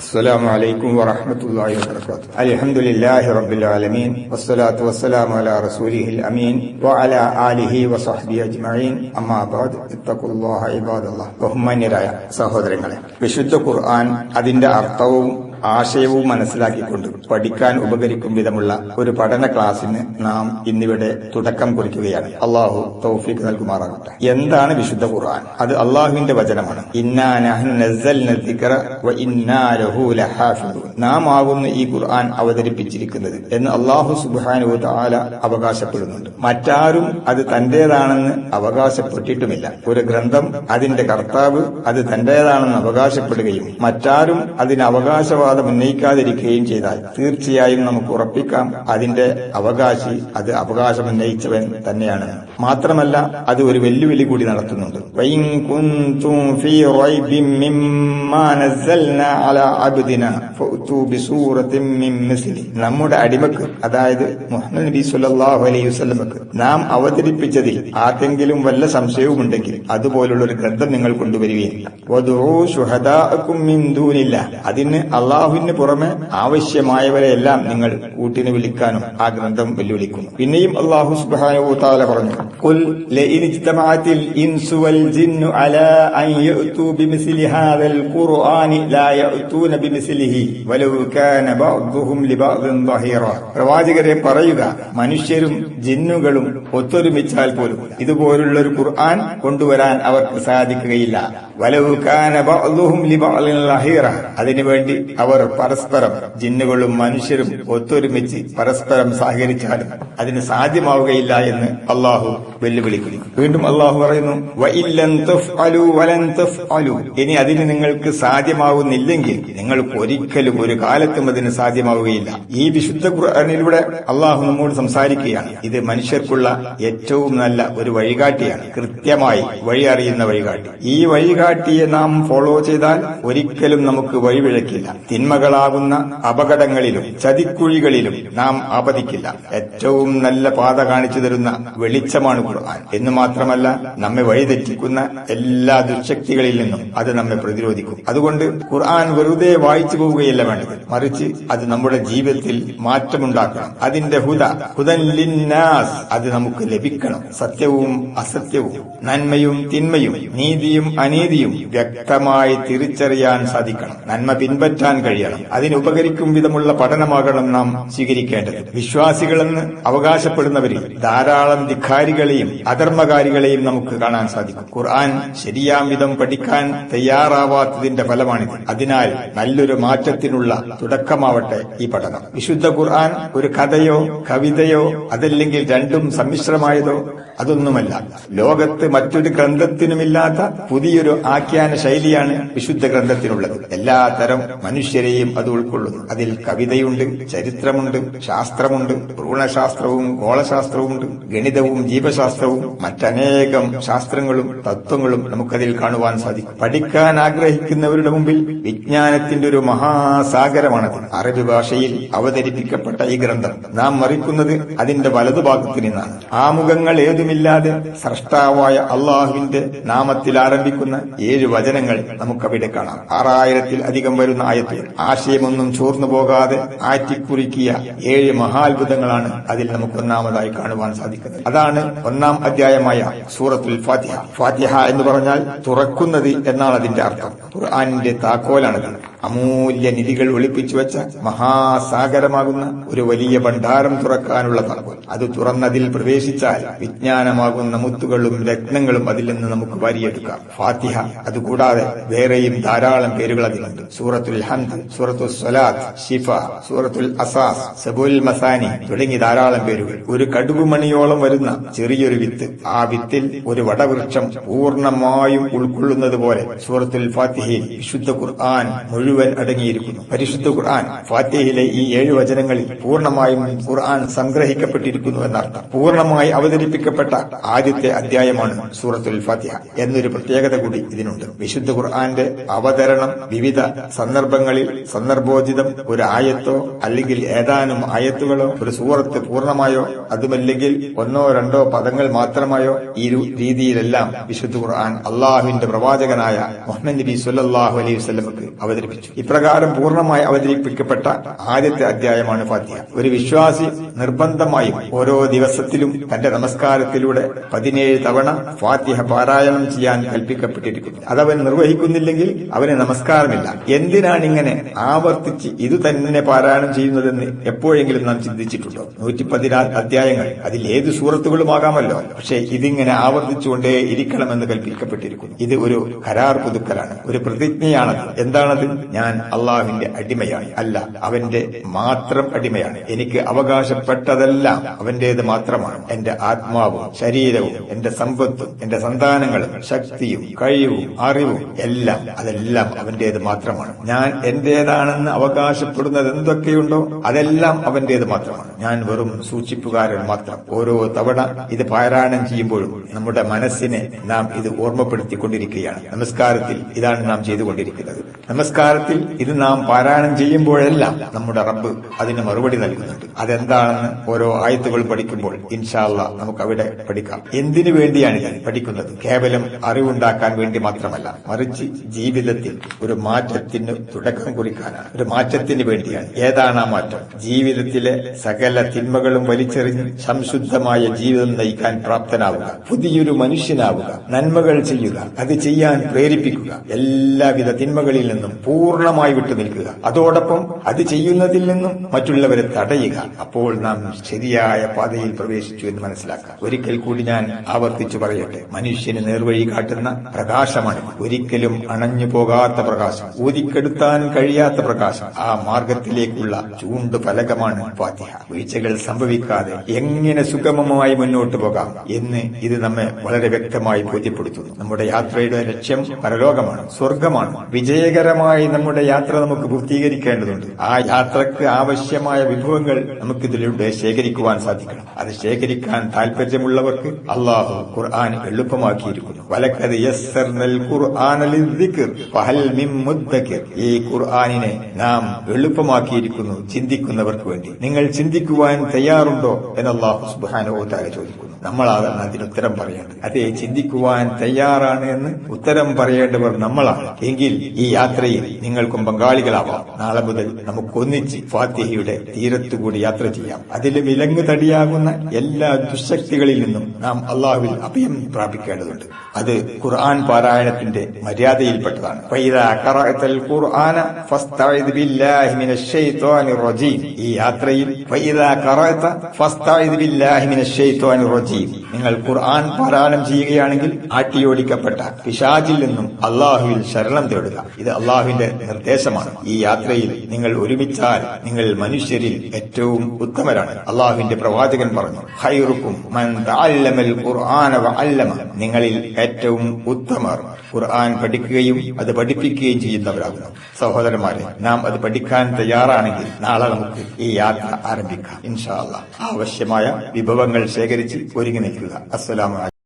السلام عليكم ورحمة الله وبركاته الحمد لله رب العالمين والصلاة والسلام على رسوله الأمين وعلى آله وصحبه أجمعين أما بعد اتقوا الله عباد الله ബഹുമാന്യരായ സഹോദരങ്ങളെ വിശുദ്ധ ഖുർആൻ അതിന്റെ അർത്ഥവും ആശയവും മനസ്സിലാക്കിക്കൊണ്ട് പഠിക്കാൻ ഉപകരിക്കും വിധമുള്ള ഒരു പഠന ക്ലാസ്സിന് നാം ഇന്നിവിടെ തുടക്കം കുറിക്കുകയാണ്. അള്ളാഹു തൗഫീഖ് നൽകുമാറാകട്ടെ. എന്താണ് വിശുദ്ധ ഖുർആൻ? അത് അള്ളാഹുവിന്റെ വചനമാണ്. നാം ആകുന്നു ഈ ഖുർആൻ അവതരിപ്പിച്ചിരിക്കുന്നത് എന്ന് അള്ളാഹു സുബ്ഹാനഹു തആല അവകാശപ്പെടുന്നുണ്ട്. മറ്റാരും അത് തന്റേതാണെന്ന് അവകാശപ്പെട്ടിട്ടുമില്ല. ഒരു ഗ്രന്ഥം അതിന്റെ കർത്താവ് അത് തന്റേതാണെന്ന് അവകാശപ്പെടുകയും മറ്റാരും അതിന് അവകാശവാദം ഉന്നയിക്കാതിരിക്കുകയും ചെയ്താൽ തീർച്ചയായും നമുക്ക് ഉറപ്പിക്കാം. അതിന്റെ അവകാശി അത് അവകാശം ഉന്നയിച്ചവൻ തന്നെയാണ്. മാത്രമല്ല അത് ഒരു വെല്ലുവിളി കൂടി നടത്തുന്നുണ്ട്. നമ്മുടെ അടിമക്ക് അതായത് മുഹമ്മദ് നബി സുല്ലാഹു അലൈഹി വസ്ലമക്ക് നാം അവതരിപ്പിച്ചതിൽ ആർക്കെങ്കിലും വല്ല സംശയവുമുണ്ടെങ്കിൽ അതുപോലുള്ള ഒരു ഗ്രന്ഥം നിങ്ങൾ കൊണ്ടുവരികയില്ല. അതിന് അള്ളാഹ് അള്ളാഹുവിന് പുറമെ ആവശ്യമായവരെയെല്ലാം നിങ്ങൾ കൂട്ടിന് വിളിക്കാനും ആ ഗ്രന്ഥം വെല്ലുവിളിക്കുന്നു. പിന്നെയും അള്ളാഹു സുബ്ഹാനഹു തആല പറഞ്ഞു പ്രവാചകരെ പറയുക മനുഷ്യരും ജിന്നുകളും ഒത്തൊരുമിച്ചാൽ പോലും ഇതുപോലുള്ള ഒരു ഖുർആൻ കൊണ്ടുവരാൻ അവർക്ക് സാധിക്കുകയില്ല. വലൗ കാന ബഅ്ദുഹും ലിബഅ്ദിൻ ളഹീറ അതിനുവേണ്ടി അവർ പരസ്പരം ജിന്നുകളും മനുഷ്യരും ഒത്തൊരുമിച്ച് പരസ്പരം സഹകരിച്ചാലും അതിന് സാധ്യമാവുകയില്ല എന്ന് അള്ളാഹു വെല്ലുവിളിക്കുന്നു. വീണ്ടും അള്ളാഹു പറയുന്നു. ഇനി അതിന് നിങ്ങൾക്ക് സാധ്യമാവുന്നില്ലെങ്കിൽ നിങ്ങൾക്ക് ഒരിക്കലും ഒരു കാലത്തും അതിന് സാധ്യമാവുകയില്ല. ഈ വിശുദ്ധ ഖുർആനിലൂടെ അള്ളാഹു നമ്മോട് സംസാരിക്കുകയാണ്. ഇത് മനുഷ്യർക്കുള്ള ഏറ്റവും നല്ല ഒരു വഴികാട്ടിയാണ്. കൃത്യമായി വഴി അറിയുന്ന വഴികാട്ടി. ഈ വഴികാട്ടിയെ നാം ഫോളോ ചെയ്താൽ ഒരിക്കലും നമുക്ക് വഴിവിഴക്കില്ല. തിന്മകളാകുന്ന അപകടങ്ങളിലും ചതിക്കുഴികളിലും നാം ആപതിക്കില്ല. ഏറ്റവും നല്ല പാത കാണിച്ചു തരുന്ന വെളിച്ചമാണ് ഖുർആൻ. എന്ന് മാത്രമല്ല നമ്മെ വഴിതെറ്റിക്കുന്ന എല്ലാ ദുശക്തികളിൽ നിന്നും അത് നമ്മെ പ്രതിരോധിക്കും. അതുകൊണ്ട് ഖുർആൻ വെറുതെ വായിച്ചു പോവുകയല്ല വേണ്ടത്. മറിച്ച് അത് നമ്മുടെ ജീവിതത്തിൽ മാറ്റമുണ്ടാക്കണം. അതിന്റെ ഹുദ ഹുദൻ ലിന്നാസ് അത് നമുക്ക് ലഭിക്കണം. സത്യവും അസത്യവും നന്മയും തിന്മയും നീതിയും അനീതിയും വ്യക്തമായി തിരിച്ചറിയാൻ സാധിക്കണം. നന്മ പിൻപറ്റാൻ കഴിയണം. അതിന് ഉപകരിക്കും വിധമുള്ള പഠനമാകണം നാം സ്വീകരിക്കേണ്ടത്. വിശ്വാസികളെന്ന് അവകാശപ്പെടുന്നവരിൽ ധാരാളം ധിഖാരികളെയും അധർമ്മകാരികളെയും നമുക്ക് കാണാൻ സാധിക്കും. ഖുർആൻ ശരിയാം വിധം പഠിക്കാൻ തയ്യാറാവാത്തതിന്റെ ഫലമാണിത്. അതിനാൽ നല്ലൊരു മാറ്റത്തിനുള്ള തുടക്കമാവട്ടെ ഈ പഠനം. വിശുദ്ധ ഖുർആൻ ഒരു കഥയോ കവിതയോ അതല്ലെങ്കിൽ രണ്ടും സമ്മിശ്രമായതോ അതൊന്നുമല്ല. ലോകത്ത് മറ്റൊരു ഗ്രന്ഥത്തിനുമില്ലാത്ത പുതിയൊരു ആഖ്യാന ശൈലിയാണ് വിശുദ്ധ ഗ്രന്ഥത്തിനുള്ളത്. എല്ലാ തരം മനുഷ്യരെയും അത് ഉൾക്കൊള്ളുന്നു. അതിൽ കവിതയുണ്ട് ചരിത്രമുണ്ട് ശാസ്ത്രമുണ്ട് ഭ്രൂണശാസ്ത്രവും ഗോളശാസ്ത്രവുമുണ്ട് ഗണിതവും ജീവശാസ്ത്രവും മറ്റനേകം ശാസ്ത്രങ്ങളും തത്വങ്ങളും നമുക്കതിൽ കാണുവാൻ സാധിക്കും. പഠിക്കാൻ ആഗ്രഹിക്കുന്നവരുടെ മുമ്പിൽ വിജ്ഞാനത്തിന്റെ ഒരു മഹാസാഗരമാണത്. അറബി ഭാഷയിൽ അവതരിപ്പിക്കപ്പെട്ട ഈ ഗ്രന്ഥം നാം മറിക്കുന്നത് അതിന്റെ വലതുഭാഗത്തു നിന്നാണ്. ആമുഖങ്ങൾ ഏതുമില്ലാതെ സ്രഷ്ടാവായ അള്ളാഹുവിന്റെ നാമത്തിൽ ആരംഭിക്കുന്ന ഏഴ് വചനങ്ങൾ നമുക്കവിടെ കാണാം. ആറായിരത്തിൽ അധികം വരുന്ന ആയത്തിൽ ആശയമൊന്നും ചോർന്നു പോകാതെ ആറ്റിക്കുറിക്കിയ ഏഴ് മഹാത്ഭുതങ്ങളാണ് അതിൽ നമുക്ക് ഒന്നാമതായി കാണുവാൻ സാധിക്കുന്നത്. അതാണ് ഒന്നാം അധ്യായമായ സൂറത്തുൽ ഫാത്തിഹ. ഫാത്തിഹ എന്ന് പറഞ്ഞാൽ തുറക്കുന്നത് എന്നാണ് അതിന്റെ അർത്ഥം. ഖുർആാനിന്റെ താക്കോലാണ് അമൂല്യ നിധികൾ ഒളിപ്പിച്ചു വെച്ച മഹാസാഗരമാകുന്ന ഒരു വലിയ ഭണ്ഡാരം തുറക്കാനുള്ള താക്കോൽ. അത് തുറന്നതിൽ പ്രവേശിച്ചാൽ വിജ്ഞാനമാകുന്ന മുത്തുകളും രത്നങ്ങളും അതിൽ നിന്ന് നമുക്ക് വാരിയെടുക്കാം. ഫാത്തിഹ അതുകൂടാതെ വേറെയും ധാരാളം പേരുകൾ അതിലുണ്ട്. സൂറത്തുൽ ഹന്ത് സൂറത്തുൽ സ്വലാത്ത് ഷിഫ സൂറത്തുൽ അസാസ് സബുൽ മസാനി തുടങ്ങി ധാരാളം പേരുകൾ. ഒരു കടുകുമണിയോളം വരുന്ന ചെറിയൊരു വിത്ത്. ആ വിത്തിൽ ഒരു വടവൃക്ഷം പൂർണമായും ഉൾക്കൊള്ളുന്നത് പോലെ സൂറത്തുൽ ഫാത്തിഹയിൽ വിശുദ്ധ ഖുർആൻ മുഴുവൻ അടങ്ങിയിരിക്കുന്നു. പരിശുദ്ധ ഖുർആൻ ഫാത്തിഹയിലെ ഈ ഏഴ് വചനങ്ങളിൽ പൂർണമായും ഖുർആൻ സംഗ്രഹിക്കപ്പെട്ടിരിക്കുന്നു എന്നർത്ഥം. പൂർണമായി അവതരിപ്പിക്കപ്പെട്ട ആദ്യത്തെ അധ്യായമാണ് സൂറത്തുൽ ഫാത്തിഹ എന്നൊരു പ്രത്യേകത കൂടി ഇതിനുണ്ട്. വിശുദ്ധ ഖുർആന്റെ അവതരണം വിവിധ സന്ദർഭങ്ങളിൽ സന്ദർഭോചിതം ഒരു ആയത്തോ അല്ലെങ്കിൽ ഏതാനും ആയത്തുകളോ ഒരു സൂറത്ത് പൂർണമായോ അതുമല്ലെങ്കിൽ ഒന്നോ രണ്ടോ പദങ്ങൾ മാത്രമായോ ഈ രീതിയിലെല്ലാം വിശുദ്ധ ഖുർആൻ അള്ളാഹുവിന്റെ പ്രവാചകനായ മുഹമ്മദ് നബി സുല്ലാഹു അലൈഹി വസല്ലമക്ക് അവതരിപ്പിച്ചു. ഇപ്രകാരം പൂർണമായി അവതരിപ്പിക്കപ്പെട്ട ആദ്യത്തെ അധ്യായമാണ് ഫാത്തിഹ. ഒരു വിശ്വാസി നിർബന്ധമായും ഓരോ ദിവസത്തിലും തന്റെ നമസ്കാരത്തിലൂടെ പതിനേഴ് തവണ ഫാത്തിഹ പാരായണം ചെയ്യാൻ കൽപ്പിക്കപ്പെട്ടിരിക്കുന്നു. അതവൻ നിർവഹിക്കുന്നില്ലെങ്കിൽ അവന് നമസ്കാരമില്ല. എന്തിനാണ് ഇങ്ങനെ ആവർത്തിച്ച് ഇത് തന്നെ പാരായണം ചെയ്യുന്നതെന്ന് എപ്പോഴെങ്കിലും നാം ചിന്തിച്ചിട്ടുണ്ടോ? നൂറ്റി അധ്യായങ്ങൾ. അതിൽ ഏത് സൂറത്തുകളുമാകാമല്ലോ? പക്ഷേ ഇതിങ്ങനെ ആവർത്തിച്ചുകൊണ്ടേ ഇരിക്കണമെന്ന് കൽപ്പിക്കപ്പെട്ടിരിക്കുന്നു. ഇത് ഒരു കരാർ പുതുക്കലാണ്. ഒരു പ്രതിജ്ഞയാണത്. എന്താണത്? ഞാൻ അള്ളാഹുവിന്റെ അടിമയാണ്. അല്ല അവന്റെ മാത്രം അടിമയാണ്. എനിക്ക് അവകാശപ്പെട്ടതെല്ലാം അവന്റേത് മാത്രമാണ്. എന്റെ ആത്മാവും ശരീരവും എന്റെ സമ്പത്തും എന്റെ സന്താനങ്ങളും ശക്തിയും കഴിവും അറിവും എല്ലാം അതെല്ലാം അവന്റേത് മാത്രമാണ്. ഞാൻ എന്റേതാണെന്ന് അവകാശപ്പെടുന്നത് എന്തൊക്കെയുണ്ടോ അതെല്ലാം അവന്റേത് മാത്രമാണ്. ഞാൻ വെറും സൂക്ഷിപ്പുകാരൻ മാത്രം. ഓരോ തവണ ഇത് പാരായണം ചെയ്യുമ്പോഴും നമ്മുടെ മനസ്സിനെ നാം ഇത് ഓർമ്മപ്പെടുത്തിക്കൊണ്ടിരിക്കുകയാണ്. നമസ്കാരത്തിൽ ഇതാണ് നാം ചെയ്തുകൊണ്ടിരിക്കുന്നത്. നമസ്കാരത്തിൽ ഇത് നാം പാരായണം ചെയ്യുമ്പോഴെല്ലാം നമ്മുടെ റബ്ബ് അതിന് മറുപടി നൽകുന്നുണ്ട്. അതെന്താണെന്ന് ഓരോ ആയത്തുകൾ പഠിക്കുമ്പോൾ ഇൻഷാല്ല നമുക്ക് അവിടെ പഠിക്കാം. എന്തിനു വേണ്ടിയാണ് ഇത് പഠിക്കുന്നത്? കേവലം അറിവുണ്ടാക്കാൻ വേണ്ടി മാത്രമല്ല മറിച്ച് ജീവിതത്തിൽ ഒരു മാറ്റത്തിന് തുടക്കം കുറിക്കാനാണ്. ഒരു മാറ്റത്തിന് വേണ്ടിയാണ്. ഏതാണ് ആ മാറ്റം? ജീവിതത്തിലെ സകല തിന്മകളും വലിച്ചെറിഞ്ഞ് സംശുദ്ധമായ ജീവിതം നയിക്കാൻ പ്രാപ്തനാവുക പുതിയൊരു മനുഷ്യനാവുക നന്മകൾ ചെയ്യുക അത് ചെയ്യാൻ പ്രേരിപ്പിക്കുക. എല്ലാവിധ തിന്മകളിൽ നിന്നും പൂർണമായി വിട്ടു നിൽക്കുക. അതോടൊപ്പം അത് ചെയ്യുന്നതിൽ നിന്നും മറ്റുള്ളവരെ തടയുക. അപ്പോൾ നാം ശരിയായ പാതയിൽ പ്രവേശിച്ചു എന്ന് മനസ്സിലാക്കാം. ഒരിക്കൽ കൂടി ഞാൻ ആവർത്തിച്ചു പറയട്ടെ. മനുഷ്യന് നേർവഴി കാട്ടുന്ന പ്രകാശമാണ്. ഒരിക്കലും അണഞ്ഞു പോകാത്ത പ്രകാശം ഊതിക്കെടുത്താൻ കഴിയാത്ത പ്രകാശം. ആ മാർഗത്തിലേക്കുള്ള ചൂണ്ട് ഫലകമാണ് ഫാത്തിഹ. വീഴ്ചകൾ സംഭവിക്കാതെ എങ്ങനെ സുഗമമായി മുന്നോട്ട് പോകാം എന്ന് ഇത് നമ്മെ വളരെ വ്യക്തമായി ബോധ്യപ്പെടുത്തുന്നു. നമ്മുടെ യാത്രയുടെ ലക്ഷ്യം പരലോകമാണ് സ്വർഗമാണ് വിജയകരമായി നമ്മുടെ യാത്ര നമുക്ക് പൂർത്തീകരിക്കേണ്ടതുണ്ട്. ആ യാത്രയ്ക്ക് ആവശ്യമായ വിഭവങ്ങൾ നമുക്കിതിലൂടെ ശേഖരിക്കുവാൻ സാധിക്കണം. അത് ശേഖരിക്കാൻ താല്പര്യമുള്ളവർക്ക് അള്ളാഹു ഖുർആൻ എളുപ്പമാക്കിയിരിക്കുന്നു. വലക്കത് ഈ ഖുർആാനിനെ നാം എളുപ്പമാക്കിയിരിക്കുന്നു ചിന്തിക്കുന്നവർക്ക് വേണ്ടി. നിങ്ങൾ ചിന്തിക്കുവാൻ തയ്യാറുണ്ടോ എന്ന് സുബാനോ തആല ചോദിക്കുന്നു. നമ്മളാണ് അതിന് ഉത്തരം പറയേണ്ടത്. അതെ ചിന്തിക്കുവാൻ തയ്യാറാണ് എന്ന് ഉത്തരം പറയേണ്ടവർ നമ്മളാണ്. എങ്കിൽ ഈ യാത്രയിൽ നിങ്ങൾക്കും പങ്കാളികളാവാം. നാളെ മുതൽ നമുക്കൊന്നിച്ച് ഫാത്തിഹയുടെ തീരത്തുകൂടി യാത്ര ചെയ്യാം. അതിൽ വിലങ്ങ് തടിയാകുന്ന എല്ലാ ദുശക്തികളിൽ നിന്നും നാം അള്ളാഹുവിൽ അഭയം പ്രാപിക്കേണ്ടതുണ്ട്. അത് ഖുർആൻ പാരായണത്തിന്റെ മര്യാദയിൽപ്പെട്ടതാണ്. ഈ യാത്രയിൽ team. നിങ്ങൾ ഖുർആൻ പാരായണം ചെയ്യുകയാണെങ്കിൽ ആട്ടിയോടിക്കപ്പെട്ട പിശാചിൽ നിന്നും അള്ളാഹുവിൽ ശരണം തേടുക. ഇത് അള്ളാഹുവിന്റെ നിർദ്ദേശമാണ്. ഈ യാത്രയിൽ നിങ്ങൾ ഒരുമിച്ചാൽ നിങ്ങൾ മനുഷ്യരിൽ ഏറ്റവും ഉത്തമരാണ്. അള്ളാഹുവിന്റെ പ്രവാചകൻ പറഞ്ഞു ഹൈറുക്കും ഖുർആന അല്ലമ നിങ്ങളിൽ ഏറ്റവും ഉത്തമർ ഖുർആൻ പഠിക്കുകയും അത് പഠിപ്പിക്കുകയും ചെയ്യുന്നവരാകുന്നു. സഹോദരന്മാരെ നാം അത് പഠിക്കാൻ തയ്യാറാണെങ്കിൽ നാളെ നമുക്ക് ഈ യാത്ര ആരംഭിക്കാം. ഇൻഷാല്ല ആവശ്യമായ വിഭവങ്ങൾ ശേഖരിച്ച് ഒരുങ്ങി നിൽക്കുക അസ്സലാമു